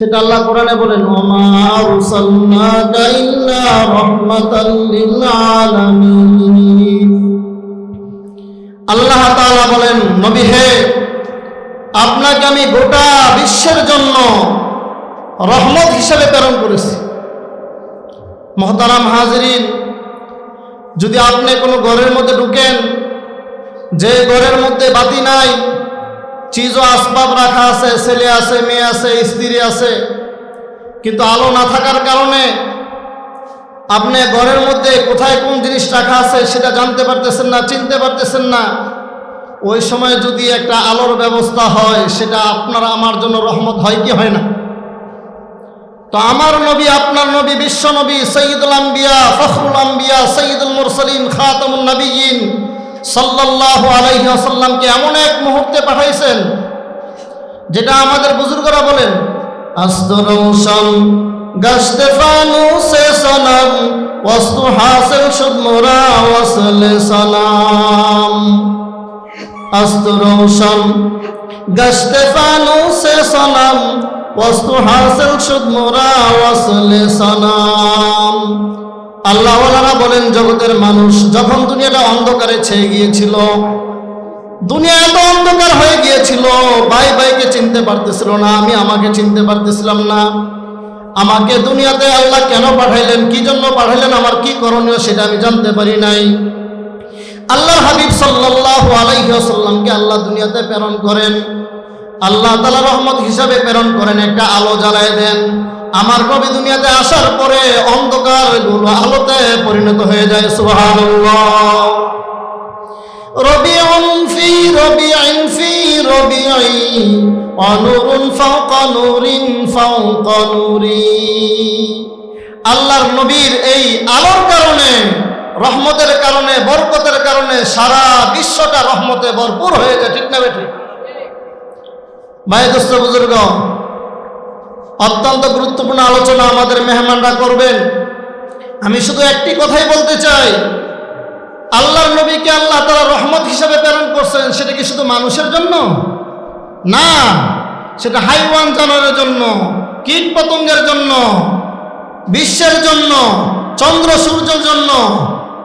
সেটা আল্লাহ কোরআনে বলেন আল্লাহ তাআলা বলেন, নবী হে, আপনাকে আমি গোটা বিশ্বের জন্য রহমত হিসেবে প্রেরণ করেছি। মহতারাম হাজরিন, যদি আপনি কোনো ঘরের মধ্যে ঢুকেন, যে ঘরের মধ্যে বাতি নাই চিজ ও আসবাব রাখা আছে, ছেলে আছে, মেয়ে আছে, স্ত্রী আছে। কিন্তু আলো না থাকার কারণে আপনি ঘরের মধ্যে কোথায় কোন জিনিস রাখা আছে সেটা জানতে পারতেছেন না, চিনতে পারতেছেন না। ওই সময় যদি একটা আলোর ব্যবস্থা হয়, সেটা আপনার, আমার জন্য রহমত হয় কি হয় না? তো আমার নবী, আপনার নবী, বিশ্ব নবী সঈদুল আম্বিয়া, ফখরুল আম্বিয়া সঈদুল মুরসলিন, খাতামুন নবীন সাল্লাল্লাহু আলাইহি ওয়াসাল্লামকে এমন এক মুহূর্তে পাঠাইছেন, যেটা আমাদের বুজুর্গরা বলেন আস্তরৌশন গস্তে ফানুসে সনম ওয়াস্তু হাসিল শুদমুরা ওয়াসলে সালাম। আস্তরৌশন গস্তে ফানুসে সনম ওয়াস্তু হাসিল শুদমুরা ওয়াসলে সালাম। আল্লাহওয়ালারা বলেন, জগতের মানুষ যখন দুনিয়াটা অন্ধকারে ছেয়ে গিয়েছিল, দুনিয়া এত অন্ধকার হয়ে গিয়েছিল ভাই ভাইকে চিনতে পারতেছিল না, আমি আমাকে চিনতে পারতেছিলাম না। আমাকে দুনিয়াতে আল্লাহ কেন পাঠাইলেন, কি জন্য পাঠাইলেন, আমার কি করণীয় সেটা আমি জানতে পারি নাই। আল্লাহ হাবিব সাল্লাল্লাহু আলাইহি ওয়াসাল্লামকে আল্লাহ দুনিয়াতে প্রেরণ করেন। আল্লাহ তাআলা রহমত হিসাবে প্রেরণ করেন, একটা আলো জ্বালায় দেন। আমার নবী দুনিয়াতে আসার পরে অন্ধকারগুলো আলোতে পরিণত হয়ে যায়, সুবহানাল্লাহ। রবিউন ফি রবিউন ফি রবিউই অনুরুন ফাওকা নূরিন আল্লাহর নবীর এই আলোর কারণে, রহমতের কারণে, বরকতের কারণে সারা বিশ্বটা রহমতে ভরপুর হয়ে যায়, ঠিক না বেঠিক? ভাই, দোস্ত, বুজুর্গ অত্যন্ত গুরুত্বপূর্ণ আলোচনা আমাদের মেহমানরা করবেন। আমি শুধু একটি কথাই বলতে চাই। আল্লাহর নবীকে আল্লাহ তারা রহমত হিসাবে প্রেরণ করছেন, সেটা কি শুধু মানুষের জন্য? না, সেটা হাইওয়ান জানোয়ারের জন্য কীট পতঙ্গের জন্য, বিশ্বের জন্য, চন্দ্র সূর্যের জন্য,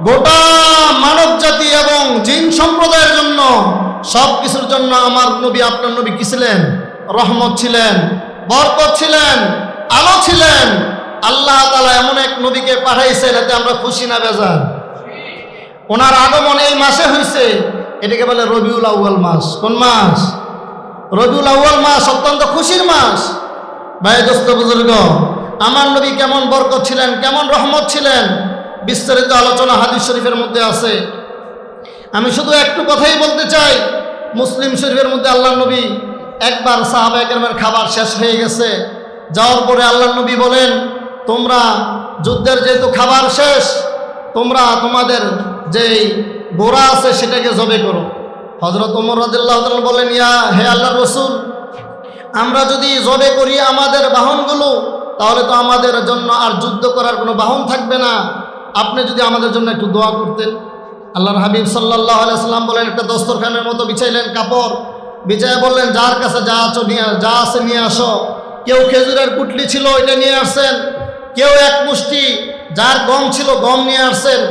গোটা মানব জাতি এবং জিন সম্প্রদায়ের জন্য সব কিছুর জন্য আমার নবী, আপনার নবী কি ছিলেন? রহমত ছিলেন। বরকত ছিলেন, আলো ছিলেন। আল্লাহ তালা এমন এক নবীকে পাঠাইছেন এতে আমরা খুশি না বেজার। ওনার আগমন এই মাসে হয়েছে এটাকে বলে রবিউল আউ্য়াল মাস। কোন মাস? রবিউল আউ্য়াল মাস অত্যন্ত খুশির মাস। ভাই দোস্ত, বুজুর্গ, আমার নবী কেমন বরকত ছিলেন, কেমন রহমত ছিলেন? বিস্তারিত আলোচনা হাদিস শরীফের মধ্যে আছে। আমি শুধু একটু কথাই বলতে চাই, মুসলিম শরীফের মধ্যে আল্লাহ নবী একবার সাহাবা একরমের খাবার শেষ হয়ে গেছে। যাওয়ার পরে আল্লাহ নবী বলেন, তোমরা যুদ্ধের যেহেতু খাবার শেষ, তোমরা তোমাদের যেই গোড়া আছে সেটাকে জবে করো। হজরত ওমর রাদিল্লাহ বলেন, ইয়া হে আল্লাহ রসুল, আমরা যদি জবে করি আমাদের বাহনগুলো, তাহলে তো আমাদের জন্য আর যুদ্ধ করার কোনো বাহন থাকবে না। আপনি যদি আমাদের জন্য একটু দোয়া করতেন। আল্লাহর হাবিব সাল্লাহ আলাইসাল্লাম বলেন, একটা দস্তরখানের মতো বিছাইলেন কাপড়। বিছায় বললেন, যার কাছে যা আছো নিয়ে, যা আছে নিয়ে আসো। কেউ খেজুরের কুটলি ছিল, ওইটা নিয়ে আসছেন। কেউ এক মুষ্টি, যার গম ছিল, গম নিয়ে আসছেন।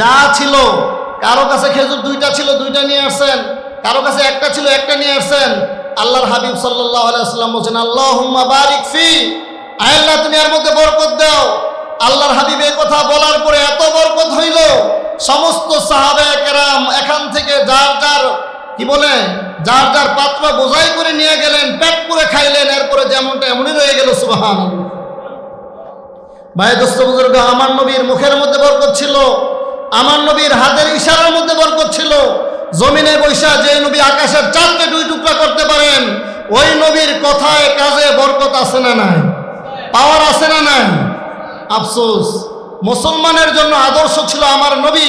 যা ছিল, কারও কাছে খেজুর দুইটা ছিল, দুইটা নিয়ে আসছেন। কারও কাছে একটা ছিল, একটা নিয়ে আসছেন। আল্লাহর হাবিব সাল্লাহ আলাইসাল্লাম বলছেন আল্লাহ বারিক ফি আল্লাহ তুমি এর মধ্যে বরকত দাও। আল্লাহর হাবিব এই কথা বলার পরে এত বরকত হইল, সমস্ত সাহাবে কেরাম এখান থেকে যার কি বলে? যার যার পাত্র বোঝাই করে নিয়ে গেলেন, পেট করে খাইলেন, এরপরে যেমনটা এমনই রয়ে গেল সুবাহান ভাই, দোস্ত বুজুর্গ, আমার নবীর মুখের মধ্যে বরকত ছিল, আমার নবীর হাতের ইশারার মধ্যে বরকত ছিল। জমিনে বৈশা যে নবী আকাশের চাঁদকে দুই টুকরা করতে পারেন, ওই নবীর কথায়, কাজে বরকত আছে না নাই? পাওয়ার আছে না নাই? আফসোস। মুসলমানের জন্য আদর্শ ছিল আমার নবী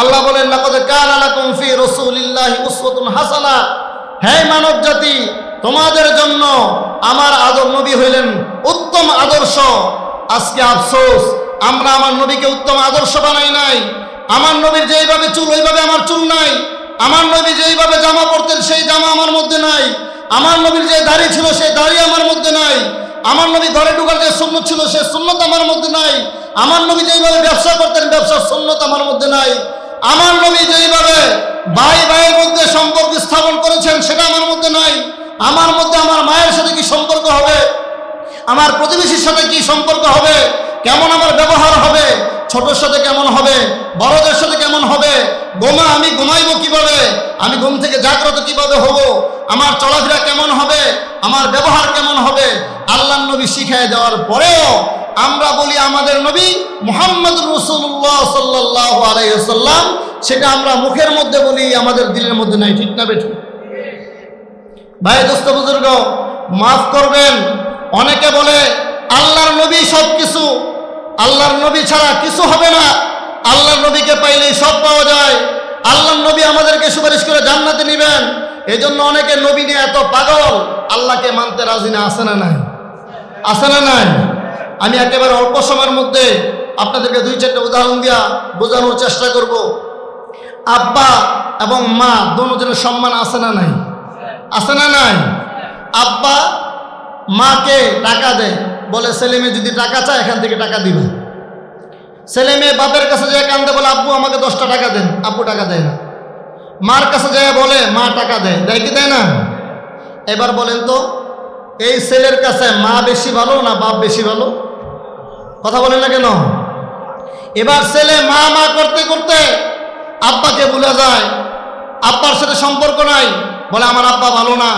আল্লাহ বলেন, লাকদ কান আলাকুম ফি রাসূলিল্লাহি উসওয়াতুন হাসানা। হে মানব জাতি তোমাদের জন্য আমার আদর নবী হইলেন উত্তম আদর্শ। আজকে আফসোস, আমরা আমার নবীকে উত্তম আদর্শ বানাই নাই। আমার নবীর যেইভাবে চুল, ওইভাবে আমার চুল নাই। আমার নবী যেইভাবে জামা পরতেন, সেই জামা আমার মধ্যে নাই। আমার নবীর যে দাড়ি ছিল, সেই দাড়ি আমার মধ্যে নাই। আমার নবী ঘরে ঢুকার যে সুন্নত ছিল, সে সুন্নত আমার মধ্যে নাই। আমার নবী যেইভাবে ব্যবসা করতেন, ব্যবসার সুন্নত আমার মধ্যে নাই। আমার নবী যেইভাবে ভাই ভাইয়ের মধ্যে সম্পর্ক স্থাপন করেছেন, সেটা আমার মধ্যে নাই। আমার মধ্যে আমার মায়ের সাথে কি সম্পর্ক হবে? আমার প্রতিবেশীর সাথে কি সম্পর্ক হবে? কেমন আমার ব্যবহার হবে? ছোটর সাথে কেমন হবে? বড়দের সাথে কেমন হবে? গোমা, আমি ঘুমাইবো কীভাবে? আমি ঘুম থেকে জাগ্রত কীভাবে হব? আমার চলাফেরা কেমন হবে? আমার ব্যবহার কেমন হবে? আল্লাহ নবী শিখায় দেওয়ার পরেও আমরা বলি আমাদের নবী মোহাম্মদ রসুল্লাহ সাল্লাহ আলাইসাল্লাম সেটা আমরা মুখের মধ্যে বলি, আমাদের দিলের মধ্যে নাই, ঠিক না বেঠিক ভাই, দোস্ত, বুজুর্গ, মাফ করবেন, অনেকে বলে, আল্লাহর নবী সব কিছু আল্লাহর নবী ছাড়া কিছু হবে না, আল্লাহর নবীকে পাইলেই সব পাওয়া যায়, আল্লাহর নবী আমাদেরকে সুপারিশ করে জান্নাতে নিবেন জন্য অনেকে নবী নিয়ে এত পাগল, আল্লাহকে মানতে রাজি না আসে না নাই? আসে না নাই? আমি একেবারে অল্প সময়ের মধ্যে আপনাদেরকে দুই চারটা উদাহরণ দিয়া বোঝানোর চেষ্টা করব। আব্বা এবং মা দুজনের সম্মান আছে না নাই? আছে না নাই? আব্বা মাকে টাকা দেয়, বলে, ছেলে মেয়ে যদি টাকা চায়, এখান থেকে টাকা দিবে। ছেলে মেয়ে বাপের কাছে যায়, কান্দে, বলে, আব্বু, আমাকে দশটা টাকা দেন। আব্বু টাকা দেয় না। মার কাছে যায়, বলে, মা টাকা দেয়। দেয় কি, দেয় না? এবার বলেন তো, এই ছেলের কাছে মা বেশি ভালো না বাপ বেশি ভালো? কথা বলেন না কেন? এবার ছেলে মা মা করতে করতে আব্বাকে ভুলে যায়। আব্বার সাথে সম্পর্ক নাই। বলে, আমার আব্বা ভালো না।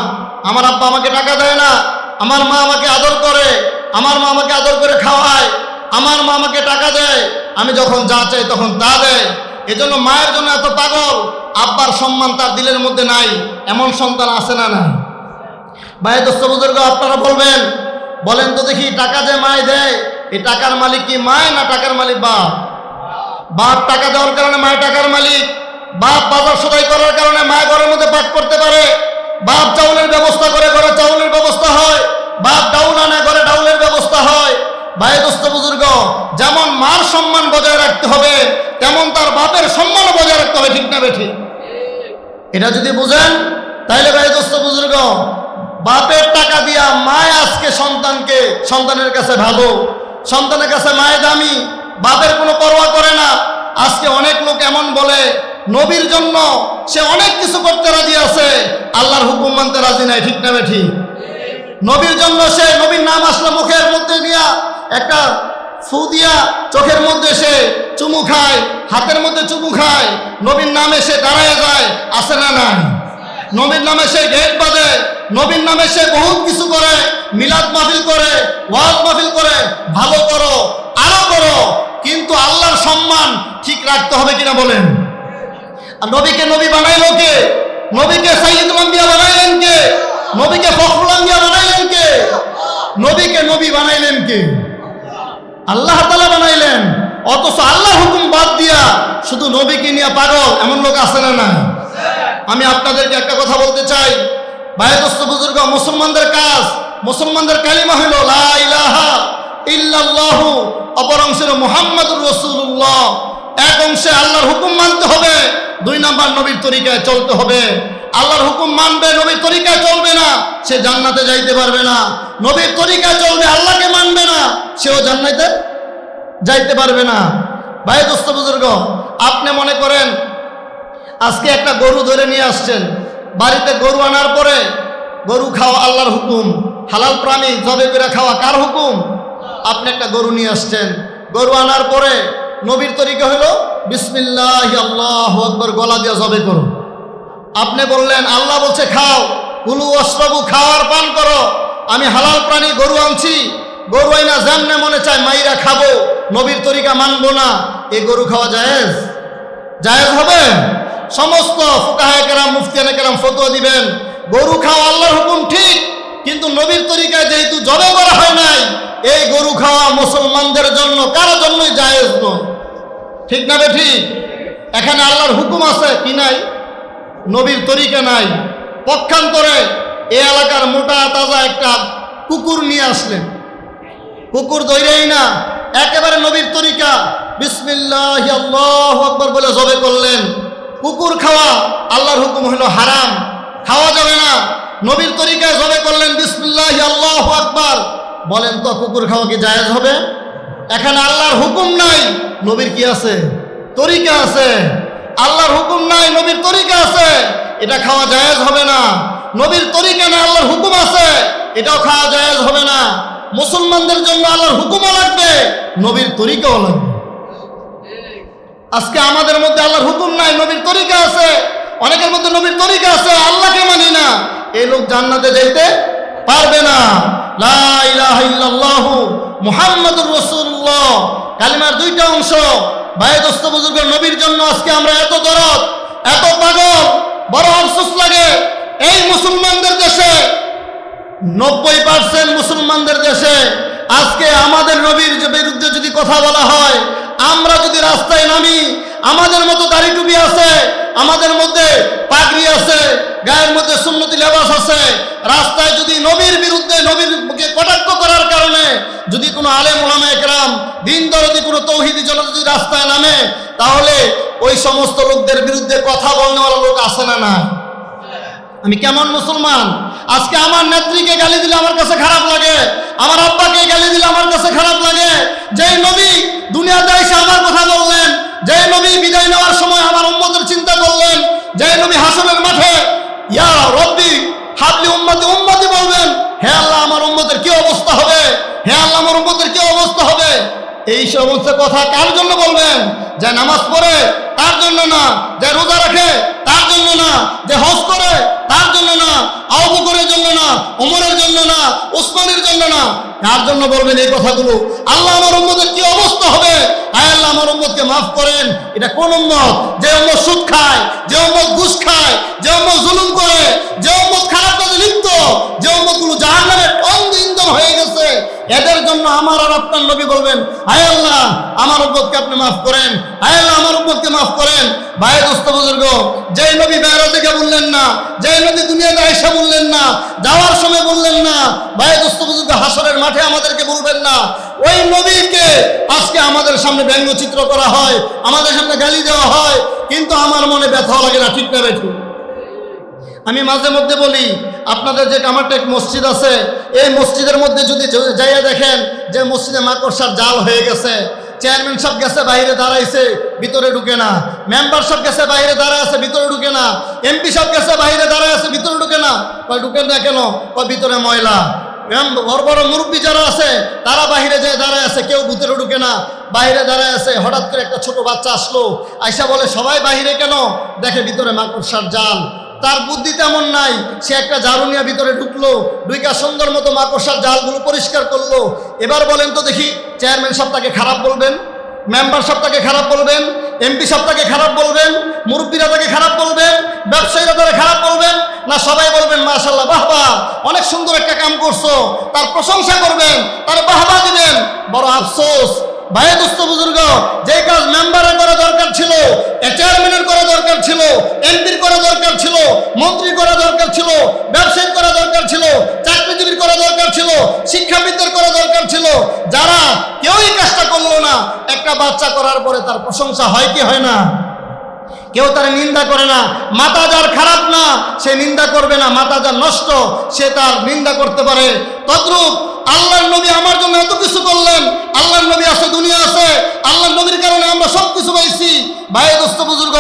আমার আব্বা আমাকে টাকা দেয় না। আমার মা আমাকে আদর করে। আমার মা আমাকে আদর করে খাওয়ায়। আমার মা আমাকে টাকা দেয়। আমি যখন যা চাই তখন তা দেয়। এজন্য মায়ের জন্য এত পাগল। আব্বার সম্মান তার দিলের মধ্যে নাই। এমন সন্তান আছে না না ভাই, দোস্ত বুজুর্গ, আপনারা বলবেন, বলেন তো দেখি, টাকা যে মায় দেয় এই টাকার মালিক কি মায় না টাকার মালিক বাপ? বাপ টাকা দেওয়ার কারণে মায় টাকার মালিক। বাপ বাজার সদাই করার কারণে মায় ঘরের মধ্যে পাক করতে পারে। বাপ চাউলের ব্যবস্থা করে ঘরে চাউলের ব্যবস্থা হয়। বাপ ডাউল আনে, ঘরে ডাউলের ব্যবস্থা হয়। ভাই দোস্ত বুজুর্গ, যেমন মার সম্মান বজায় রাখতে হবে, তেমন তার বাপের সম্মান বজায় রাখতে হবে, ঠিক না বেঠিক এটা যদি বুঝেন, তাইলে ভাই দোস্ত বুজুর্গ, বাপের টাকা দিয়া মায় আজকে সন্তানকে, সন্তানের কাছে ভালো সন্তানের কাছে মায়ের দামি, বাপের কোনো পরোয়া করে না। আজকে অনেক লোক এমন বলে, নবীর জন্য সে অনেক কিছু করতে রাজি আছে। আল্লাহর হুকুম মানতে রাজি নাই, ঠিক না ঠিক নবীর জন্য সে নবীর নাম আসলে মুখের মধ্যে দিয়া একটা ফু দিয়া চোখের মধ্যে সে চুমু খায়, হাতের মধ্যে চুমু খায়। নবীর নামে সে দাঁড়ায় যায় আসে না নাই? নবীর নামে সে গেট বাঁধে নবীর নামে সে বহুত কিছু করে, মিলাদ মাহফিল করে, ওয়াজ মাহফিল করে, ভালো করো, আরও করো, কিন্তু আল্লাহর সম্মান ঠিক রাখতে হবে কিনা বলেন। নবীকে নবী বানাইলো কে? নবীকে সাইয়দুল আম্বিয়া বানাইলেন কে? নবীকে ফখরুল আম্বিয়া বানাইলেন কে? নবীকে নবী বানাইলেন কে? আল্লাহ তালা বানাইলেন। অথচ আল্লাহ হুকুম বাদ দিয়া শুধু নবীকে নিয়ে পাগল এমন লোক না না আমি আপনাদেরকে একটা কথা বলতে চাই। বায়দস্ত বুজুর্গ, মুসলমানদের কাজ, মুসলমানদের কালিমা হইল লা ইলাহা ইল্লাল্লাহু, অপর অংশের মুহাম্মাদুর রাসূলুল্লাহ। এক অংশে আল্লাহর হুকুম মানতে হবে, দুই নাম্বার নবীর তরিকায় চলতে হবে। আল্লাহর হুকুম মানবে, নবীর তরিকায় চলবে না, সে জান্নাতে যাইতে পারবে না। নবীর তরিকায় চলবে, আল্লাহকে মানবে না, সেও জান্নাতে যাইতে পারবে না। ভাই দোস্ত বুজুর্গ, আপনি মনে করেন আজকে একটা গরু ধরে নিয়ে আসছেন। বাড়িতে গরু আনার পরে গরু খাওয়া আল্লাহর হুকুম। হালাল প্রাণী জবে করে খাওয়া কার হুকুম? আপনি একটা গরু নিয়ে আসছেন। গরু আনার পরে নবীর তরিকা হলো, বিসমিল্লাহ আল্লাহ আকবর গলা দিয়ে জবে করো। আপনি বললেন, আল্লাহ বলছে খাও। কুলু অশ্রবু খাওয়ার পান করো। আমি হালাল প্রাণী গরু আনছি। গরু আইনা যেমনে মনে চায় মাইরা খাব। নবীর তরিকা মানবো না। এই গরু খাওয়া জায়েজ? জায়েজ হবে সমস্ত ফুকাহায় কেরাম, মুফতিয়ানে কেরাম ফতোয়া দিবেন। গরু খাওয়া আল্লাহর হুকুম ঠিক, কিন্তু নবীর তরিকায় যেহেতু জবে করা হয় নাই, এই গরু খাওয়া মুসলমানদের জন্য কারও জন্যই জায়েজ নয় ঠিক না বে ঠিক? এখানে আল্লাহর হুকুম আছে কি নাই? নবীর তরিকা নাই। পক্ষান্তরে এ এলাকার মোটা তাজা একটা কুকুর নিয়ে আসলেন। কুকুর দৈরেই না, একেবারে নবীর তরিকা। বিসমিল্লাহ, আল্লাহ আকবর বলে জবে করলেন। কুকুর খাওয়া আল্লাহর হুকুম হলো হারাম। খাওয়া যাবে না। নবীর তরিকায় জবে করলেন, বিসমিল্লাহ, আল্লাহ আকবর। বলেন তো, কুকুর খাওয়া কি জায়েজ হবে? এখানে আল্লাহর হুকুম নাই, নবীর কি আছে? তরিকা আছে। আল্লাহর হুকুম নাই, নবীর তরিকা আছে। এটা খাওয়া জায়েজ হবে না। নবীর তরিকা না, আল্লাহর হুকুম আছে। এটাও খাওয়া জায়েজ হবে না। মুসলমানদের জন্য আল্লাহর হুকুমও লাগবে, নবীর তরিকাও লাগবে। আজকে আমাদের মধ্যে আল্লাহর হুকুম নাই, নবীর তরিকা আছে। অনেকের মধ্যে নবীর তরিকা আছে, আল্লাহকে মানি না। এই লোক জান্নাতে যাইতে পারবে না। লা ইলাহা ইল্লাল্লাহু মুহাম্মাদুর রাসূলুল্লাহ। কালিমার দুইটা অংশ। বায়দস্ত বুজুর্গ, নবীর জন্য আজকে আমরা এত দরদ, এত পাগল, বড় আফসোস লাগে। এই মুসলমানদের দেশে, নব্বই পার্সেন্ট মুসলমানদের দেশে আজকে আমাদের নবীর বিরুদ্ধে যদি কথা বলা হয় আমরা যদি রাস্তায় নামি, আমাদের মতো দাড়ি টুপি আছে, আমাদের মধ্যে পাগড়ি আছে, গায়ের মধ্যে সুন্নতি লেবাস আছে, রাস্তায় যদি নবীর বিরুদ্ধে নবীরকে কটাক্ষ করার কারণে যদি কোনো আলেম, ওলামা একরাম দিন দরদি কোনো তৌহিদি জন যদি রাস্তায় নামে, তাহলে ওই সমস্ত লোকদের বিরুদ্ধে কথা বলনেওয়ালা লোক আসে না না আমি কেমন মুসলমান? আজকে আমার নেত্রীকে গালি দিলে আমার কাছে খারাপ লাগে, আমার আব্বাকে গালি দিলে আমার কাছে খারাপ লাগে। যে নবী দুনিয়াতে এসে আমার কথা বললেন যে নবী বিদায় নেওয়ার সময় আমার উম্মতের চিন্তা করলেন যে নবী হাসনের মাঠে, ইয়া রব্বি, হাবলি উম্মতি উম্মতি বলবেন, হে আল্লাহ, আমার উম্মতের কি অবস্থা হবে? হে আল্লাহ, আমার উম্মতের কি এই সমস্ত কথা কার জন্য বলবেন? যে নামাজ পড়ে, তার জন্য না। যে রোজা রাখে, তার জন্য না। যে হজ করে, তার জন্য না। আবুকরের জন্য না। ওমরের জন্য না। ওসমানের জন্য না। কার জন্য বলবেন এই কথাগুলো? আল্লাহ আমার উম্মতের কি অবস্থা হবে? আয় আল্লাহ, আমার উম্মতকে মাফ করেন। এটা কোন উম্মত? যে উম্মত সুদ খায়, যে উম্মত ঘুষ খায়, যে উম্মত জুলুম করে, যে উম্মত খারাপ কাজে লিপ্ত, যে উম্মতগুলো জাহান্নামের অন্ধ ইন্ধন হয়ে গেছে এদের জন্য আমার আর আপনার নবী বলবেন আয় আল্লাহ, আমার উম্মতকে আপনি মাফ করেন। আয় আল্লাহ, আমার উম্মতকে মাফ করেন। ভাই, দোস্ত, বুজুর্গ, যেই নবী বেড়া থেকে বললেন না, যেই নবী দুনিয়াতে আয়সা বললেন না, যাওয়ার সময় বললেন না, ভাই, দোস্ত, বুজুর্গ, হাসরের মাঠে আমাদেরকে বলবেন না। ওই নবীকে আজকে আমাদের সামনে ব্যঙ্গচিত্র করা হয়, আমাদের সামনে গালি দেওয়া হয়, কিন্তু আমার মনে ব্যথা লাগে না, ঠিক না আমি মাঝে মধ্যে বলি আপনাদের যে কামারটেক মসজিদ আছে, এই মসজিদের মধ্যে যদি যাইয়া দেখেন যে মসজিদে মাকড়সার জাল হয়ে গেছে, চেয়ারম্যান সব গেছে, বাইরে দাঁড়াইছে, ভিতরে ঢুকে না। মেম্বার সব গেছে, বাইরে দাঁড়ায় আছে, ভিতরে ঢুকে না। এমপি সব গেছে, বাইরে দাঁড়ায় আছে, ভিতরে ঢুকে না। কয় ঢুকে না কেন? কয়, ভিতরে ময়লা। বড় বড় মুরব্বী যারা আছে, তারা বাইরে যায় দাঁড়ায় আছে, কেউ ভিতরে ঢুকে না। বাইরে দাঁড়ায় আছে, হঠাৎ করে একটা ছোট বাচ্চা আসলো, আইসা বলে, সবাই বাইরে কেন? দেখে ভিতরে মাকড়সার জাল। তার বুদ্ধি তেমন নাই। সে একটা ঝাড়ু নিয়ে ভিতরে ঢুকলো দুইটা সুন্দর মতো মাকড়সার জালগুলো পরিষ্কার করল। এবার বলেন তো দেখি, চেয়ারম্যান সব তাকে খারাপ বলবেন? মেম্বার সব তাকে খারাপ বলবেন? এমপি সব তাকে খারাপ বলবেন? মুরব্বীরা তাকে খারাপ বলবেন? ব্যবসায়ীরা তারা খারাপ বলবেন? না, সবাই বলবেন মাশাল্লাহ বাহ বাহ, অনেক সুন্দর একটা কাম করছ। তার প্রশংসা করবেন, তার বাহবা দিবেন। বড় আফসোস। ভাই দোস্ত বুজুর্গ, যে কাজ মেম্বারের করা দরকার ছিল চেয়ারম্যানের করা দরকার ছিল এমপির করা দরকার ছিল, মন্ত্রী করা দরকার ছিল, ব্যবসায়ীর করা দরকার ছিল, চাকরিজীবীর করা দরকার ছিল, শিক্ষাবিদদের করা দরকার ছিল, যারা কেউই কাজটা করল না, একটা বাচ্চা করার পরে তার প্রশংসা হয় কি হয় না? কেউ তার নিন্দা করে না মাতা যার খারাপ না, সে নিন্দা করবে না মাতা যার নষ্ট, সে তার নিন্দা করতে পারে। তদ্রূপ আল্লাহর নবী আমার জন্য এত কিছু করলেন, আল্লাহর নবী আছে দুনিয়া আছে আল্লাহর নবীর কারণে আমরা সব কিছু পাইছি ভাই দোস্ত বুজুর্গ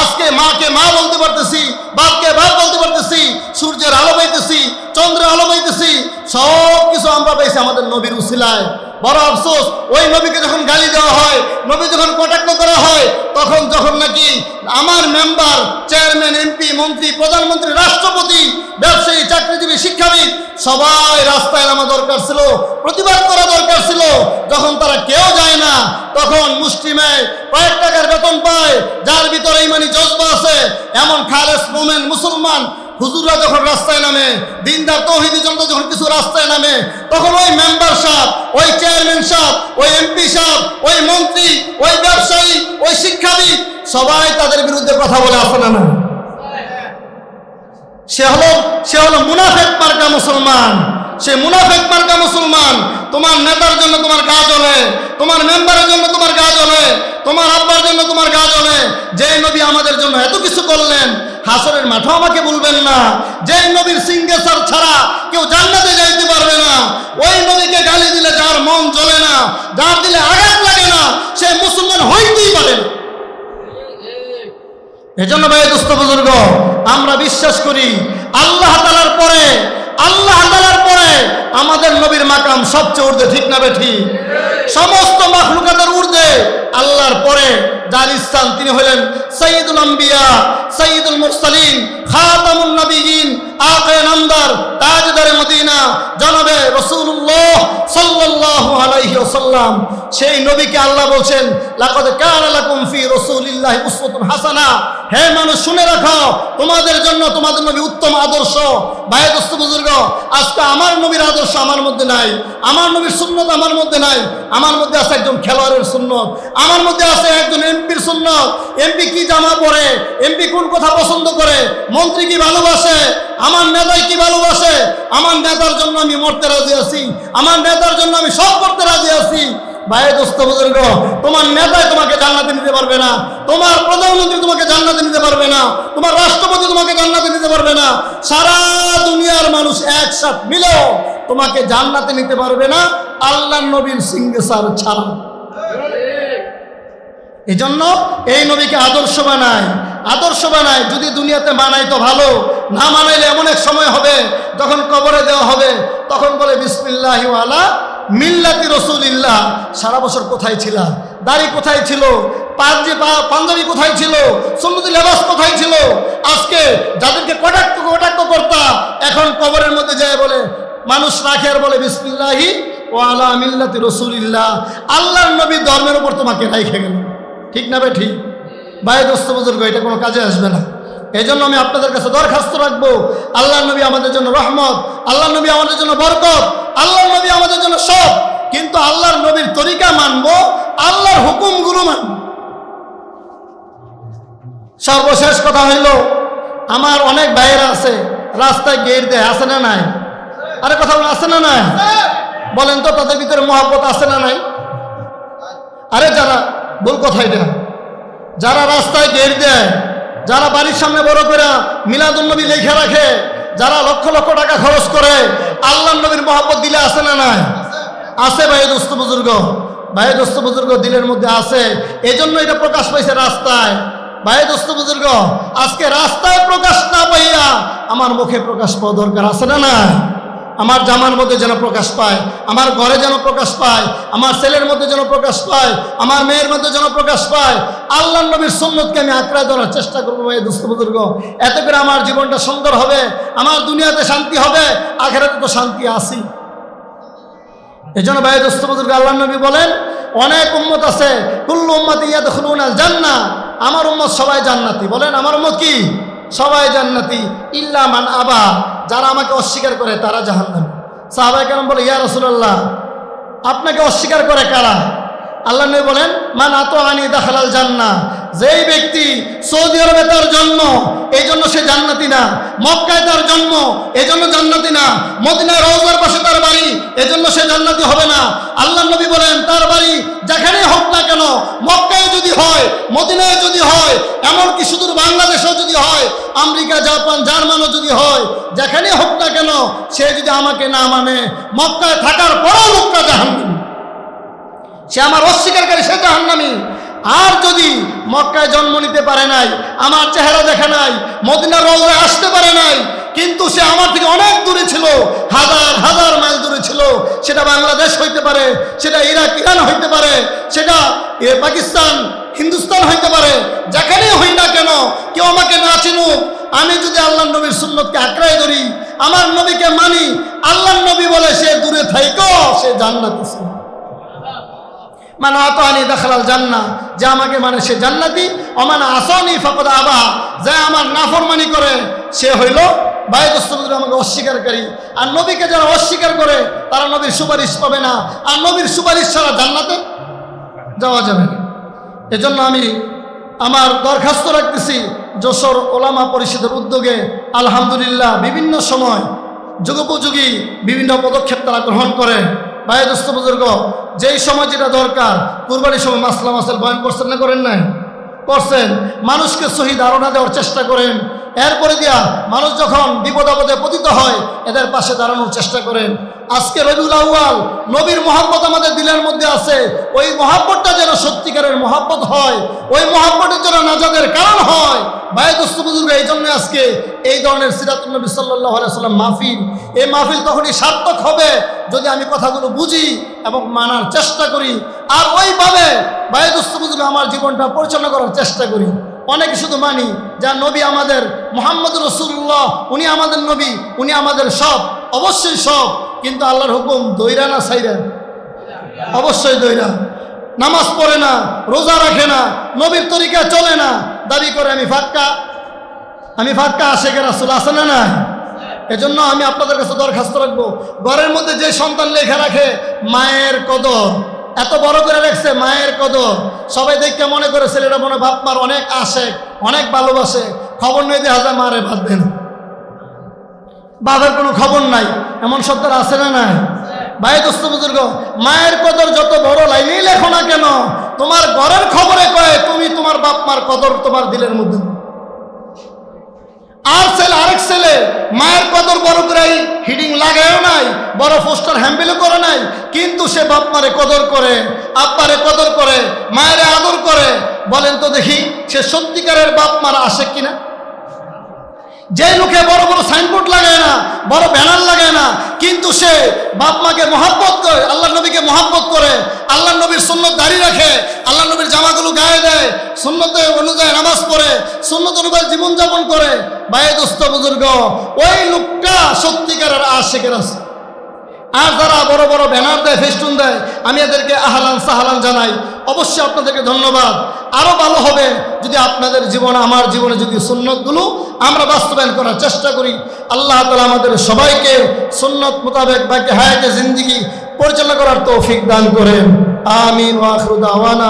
আজকে মাকে মা বলতে পারতেছি বাপকে বাপ বলতে পারতেছি সূর্যের আলো চন্দ্রের আলো পাইতেছি, সব কিছু আমরা পাইছি আমাদের নবীর উসিলায়। বড় আফসোস, ওই নবীকে যখন গালি দেওয়া হয়, নবী যখন কটাক্ষ করা হয়, তখন যখন নাকি আমার মেম্বার, চেয়ারম্যান, এমপি, মন্ত্রী, প্রধানমন্ত্রী, রাষ্ট্রপতি, ব্যবসায়ী, চাকরিজীবী, শিক্ষাবিদ, সবাই রাস্তায় নামা দরকার ছিল, প্রতিবাদ করা দরকার ছিল। যখন তারা কেউ যায় না, তখন মুসলিমে কয়েক টাকার বেতন পায়, যার ভিতরে ইমানি জজবা আছে। এমন খালেস মোমেন, মুসলমান হুজুররা যখন রাস্তায় নামে, দিনদার তহিদি জনতা যখন কিছু রাস্তায় নামে, তখন ওই মেম্বার সাহেব, ওই চেয়ারম্যান সাহেব, ওই এমপি সাহেব, ওই মন্ত্রী, ওই ব্যবসায়ী, ওই শিক্ষাবিদ, সবাই তাদের বিরুদ্ধে কথা বলে আসে না না। সে হলো সে হলো মুনাফেক পার্কা মুসলমান। সে মুনাফেক মার্কা মুসলমান। তোমার নেতার জন্য তোমার গা জ্বলে, তোমার মেম্বারের জন্য তোমার গা জ্বলে, তোমার আব্বার জন্য তোমার গা জ্বলে। যে নবী আমাদের জন্য এত কিছু করলেন, হাসরের মাঠও আমাকে বলবেন না। যে নবীর সিংহেশ্বর ছাড়া কেউ জান্নাতে যাইতে পারবে না। ওই নবীকে গালি দিলে যার মন জ্বলে না, যার দিলে আঘাত লাগে না, সে মুসলমান হইতেই পারে না। এজন্য ভাই দোস্ত বুজুর্গ, আমরা বিশ্বাস করি, আল্লাহ তালার পরে আল্লাহ তালার পরে আমাদের নবীর মাকাম সবচেয়ে ঊর্ধ্বে, ঠিক না বে ঠিক? সমস্ত মাখলুকাতের ঊর্ধ্বে। আল্লাহর পরে যার স্থান তিনি হলেন সঈদুল আম্বিয়া সঈদুল মুরসালিন, খাতামুন নবীন নামদার, তাজদারে মদিনা। জনাবে রসুল্লাহ সাল্লাল্লাহু আলাইহি ওয়াসাল্লাম। সেই নবীকে আল্লাহ বলছেন, লাকাদ কানা লাকুম ফি রাসূলিল্লাহি উসওয়াতুন হাসানা। হে মানুষ, শুনে রাখো, তোমাদের জন্য তোমাদের নবী উত্তম আদর্শ। ভাই দোস্ত বুজুর্গ, আজকে আমার নবীর আদর্শ আমার মধ্যে নাই, আমার নবীর সুন্নত আমার মধ্যে নাই, আমার মধ্যে আছে একজন খেলোয়াড়ের সুন্নত, আমার মধ্যে আছে একজন এমপির সুন্নত। এমপি কি জামা পরে, এমপি কোন কথা পছন্দ করে, মন্ত্রী কি ভালোবাসে, আমার নেতাই কি ভালোবাসে, আমার নেতার জন্য আমি মরতে রাজি আছি, আমার নেতার জন্য আমি সব করতে রাজি আছি। ভাই দোস্ত বুজুর্গ, তোমার নেতাই তোমাকে জান্নাতে নিতে পারবে না, তোমার প্রধানমন্ত্রী তোমাকে জান্নাতে নিতে পারবে না, তোমার রাষ্ট্রপতি তোমাকে জান্নাতে নিতে পারবে না। সারা দুনিয়ার মানুষ একসাথ মিলেও তোমাকে জান্নাতে নিতে পারবে না আল্লাহ নবীর সিংহেসার ছাড়া। এজন্য এই নবীকে আদর্শ বানায় আদর্শ বানায়, যদি দুনিয়াতে মানাই তো ভালো, না মানাইলে এমন এক সময় হবে, যখন কবরে দেওয়া হবে, তখন বলে, বিসমিল্লাহ আলা মিল্লাতি রসুলিল্লাহ। সারা বছর কোথায় ছিল? দাড়ি কোথায় ছিল? পাঞ্জি পাঞ্জাবি কোথায় ছিল? সুন্নতি লেবাস কোথায় ছিল? আজকে যাদেরকে কটাক্ষ কটাক্ষ করতা, এখন কবরের মধ্যে যায় বলে মানুষ রাখে আর বলে, বিসমিল্লাহি ও আলা মিল্লাতি রসুলিল্লাহ। আল্লাহর নবী ধর্মের উপর তোমাকে রাইখে গেল। ঠিক না বে ঠিক। ভাই, দোস্ত, বুজুর্গ, এটা কোনো কাজে আসবে না। এই জন্য আমি আপনাদের কাছে দরখাস্ত রাখব। আল্লাহ নবী আমাদের জন্য রহমত আল্লাহ নবী আমাদের জন্য বরকত আল্লাহ নবী আমাদের জন্য সব কিন্তু আল্লাহর নবীর তরিকা মানবো, আল্লাহর হুকুমগুলো মানবো। সর্বশেষ কথা হইল, আমার অনেক ভাইয়েরা আছে, রাস্তায় গেট দেয়, আছে না নাই? আরে কথা বলে আছে না নাই? বলেন তো তাদের ভিতরে মহাব্বত আছে না নাই? আরে যারা ভুল কথা এটা। যারা রাস্তায় গেট দেয় যারা বাড়ির সামনে বড় করে মিলাদুন্নবী লেখা রাখে যারা লক্ষ লক্ষ টাকা খরচ করে আল্লাহ নবীর মহাব্বত দিলে আছে না নাই? আছে ভাই দোস্ত বুজুর্গ। ভাই দোস্ত বুজুর্গ দিলের মধ্যে আছে। এজন্য এটা প্রকাশ পাইছে রাস্তায়। ভাই দোস্ত বুজুর্গ আজকে রাস্তায় প্রকাশ না পাইয়া আমার মুখে প্রকাশ পাওয়া দরকার আছে না না আমার জামার মধ্যে যেন প্রকাশ পায়, আমার ঘরে যেন প্রকাশ পায়, আমার ছেলের মধ্যে যেন প্রকাশ পায়, আমার মেয়ের মধ্যে যেন প্রকাশ পায়। আল্লাহ নবীর সুন্নতকে আমি আঁকড়ায় ধরার চেষ্টা করব ভাই দোস্ত বুজুর্গ। এতে করে আমার জীবনটা সুন্দর হবে, আমার দুনিয়াতে শান্তি হবে, আখেরাতে তো শান্তি আসি এই জন্য ভাই দোস্ত বুজুর্গ আল্লাহ নবী বলেন, অনেক উম্মত আছে, কুল্লু উম্মত ইয়া দেখুন জান্না আমার উম্মত সবাই জান্নাতি। বলেন, আমার উম্মত কি? সবাই জান্নাতি ইল্লামান আবা। যারা আমাকে অস্বীকার করে, তারা জাহান্নামী। সাহাবাই কেন বলে, ইয়া রসুল্লাহ আপনাকে অস্বীকার করে কারা? আল্লাহ নবী বলেন, মান আত আনি দাখালাল জান্না যেই ব্যক্তি সৌদি আরবে তার জন্ম, এই জন্য সে জান্নাতি না। মক্কায় তার জন্ম, এই জন্য জান্নাতি না। মদিনায় রওজার পাশে তার বাড়ি এজন্য সে জান্নাতি হবে না। আল্লাহ নবী বলেন, তার বাড়ি যেখানেই হোক না কেন, মক্কায় যদি হয়, মদিনায় যদি হয়, এমনকি সুদূর বাংলাদেশেও যদি হয়, আমেরিকা, জাপান, জার্মানও যদি হয়, যেখানেই হোক না কেন, সে যদি আমাকে না মানে মক্কায় থাকার পরও লোকটা জাহান্নামী। সে আমার অস্বীকারী সে জাহান্নামী। আর যদি মক্কায় জন্ম নিতে পারে নাই আমার চেহারা দেখা নাই মদিনার রওজায় আসতে পারে নাই কিন্তু সে আমার থেকে অনেক দূরে ছিল হাজার হাজার মাইল দূরে ছিল সেটা বাংলাদেশ হইতে পারে সেটা ইরাক ইরান হইতে পারে সেটা এ, পাকিস্তান হিন্দুস্তান হইতে পারে যেখানেই হই না কেন কেউ আমাকে না চিনুক। আমি যদি আল্লাহ নবীর সুন্নতকে আঁকড়াই ধরি আমার নবীকে মানি আল্লাহ নবী বলে সে দূরে থাইকো সে জান্নাতি ছিল। মানে আতানি দেখালাল জান্না যে আমাকে মানে সে জান্নাতি অমান আসনি ফকদ আবা, যে আমার নাফরমানি করে, সে হইল বায়ুদস্তবুদ্র আমাকে অস্বীকারী। আর নবীকে যারা অস্বীকার করে, তারা নবীর সুপারিশ পাবে না। আর নবীর সুপারিশ ছাড়া জান্নাতে যাওয়া যাবে না। এজন্য আমি আমার দরখাস্ত রাখতেছি যশোর ওলামা পরিষদের উদ্যোগে। আলহামদুলিল্লাহ, বিভিন্ন সময়, যুগোপযোগী বিভিন্ন পদক্ষেপ তারা গ্রহণ করে। ভাই দোস্ত বুজুর্গ, যেই সময় যেটা দরকার, কুরবানির সময় মাসলা মাসাল বয়ন করছেন না করেন নাই? করছেন। মানুষকে সহি ধারণা দেওয়ার চেষ্টা করেন। এরপরে দিয়া মানুষ যখন বিপদ আপদে পতিত হয়, এদের পাশে দাঁড়ানোর চেষ্টা করেন। আজকে রবিউল আউয়াল নবীর মহাব্বত আমাদের দিলের মধ্যে আছে। ওই মহাব্বতটা যেন সত্যিকারের মহাব্বত হয়, ওই মহাব্বতের যেন নাজাদের কারণ হয়। ভাই দোস্ত বুজুর্গ, এই জন্য আজকে এই ধরনের সিরাতুল নবী সাল্লাহ সাল্লাম মাহফিল, এই মাহফিল তখনই সার্থক হবে যদি আমি কথাগুলো বুঝি এবং মানার চেষ্টা করি। আর ওইভাবে ভাই দোস্ত বুজুর্গ, আমার জীবনটা পরিচালনা করার চেষ্টা করি। অনেকে শুধু মানি যা নবী আমাদের মোহাম্মদ রসুল্লাহ উনি আমাদের নবী, উনি আমাদের সব, অবশ্যই সব, কিন্তু আল্লাহর হুকুম দৈরা না সাইরা অবশ্যই দৈরা নামাজ পড়ে না, রোজা রাখে না, নবীর তরিকা চলে না, দাবি করে আমি ফাক্কা আমি ফাক্কা আশেখের আসল আসে না না এজন্য আমি আপনাদের কাছে দরখাস্ত রাখব। ঘরের মধ্যে যে সন্তান লেখা রাখে, মায়ের কদর। এত বড় করে রাখছে মায়ের কদর। সবাই দেখে মনে করে ছেলেটা মনে বাপ মার অনেক আসে অনেক ভালোবাসে। খবর নিয়ে দেখা যায় মারে বাদ দেন। বাবার কোনো খবর নাই। এমন সত্তর আছে না নাই? ভাই দোস্ত বুজুর্গ, মায়ের কদর যত বড় লাইনেই লেখো না কেন, তোমার ঘরের খবরে কয়ে, তুমি তোমার বাপ মার কদর তোমার দিলের মধ্যে। আর ছেলে, আরেক ছেলে, মায়ের কদর বড় করে হিডিং লাগায়ও নাই, বড় পোস্টার হ্যাম্বেলও করে নাই, কিন্তু সে বাপ মারে কদর করে আব্বারে কদর করে, মায়েরে আদর করে। বলেন তো দেখি, সে সত্যিকারের বাপ মারা আসে কিনা? যে লোকে বড় বড় সাইনবোর্ড লাগায় না, বড় ব্যানার লাগায় না, কিন্তু সে বাপ মাকে মহাব্বত করে আল্লাহ নবীকে মহাব্বত করে আল্লাহ নবীর সুন্নত দাঁড়িয়ে রাখে আল্লাহ নবীর জামাগুলো গায়ে দেয়, সুন্নতে অনুযায়ী নামাজ পড়ে, সুন্নত অনুযায়ী জীবনযাপন করে। বায়ে দোস্ত বুজুর্গ, ওই লোকটা সত্যিকারের আশেকের আছে আর যারা বড় বড় ব্যানার দেয়, ফেস্টুন দেয়, আমি এদেরকে আহলান সাহালান জানাই। অবশ্যই আপনাদেরকে ধন্যবাদ। আরও ভালো হবে যদি আপনাদের জীবনে, আমার জীবনে যদি সুন্নতগুলো আমরা বাস্তবায়ন করার চেষ্টা করি। আল্লাহ তালা আমাদের সবাইকে সুন্নত মোতাবেক বাকি হায়াতে জিন্দিগি পরিচালনা করার তৌফিক দান করেন। আমিন আওয়ানা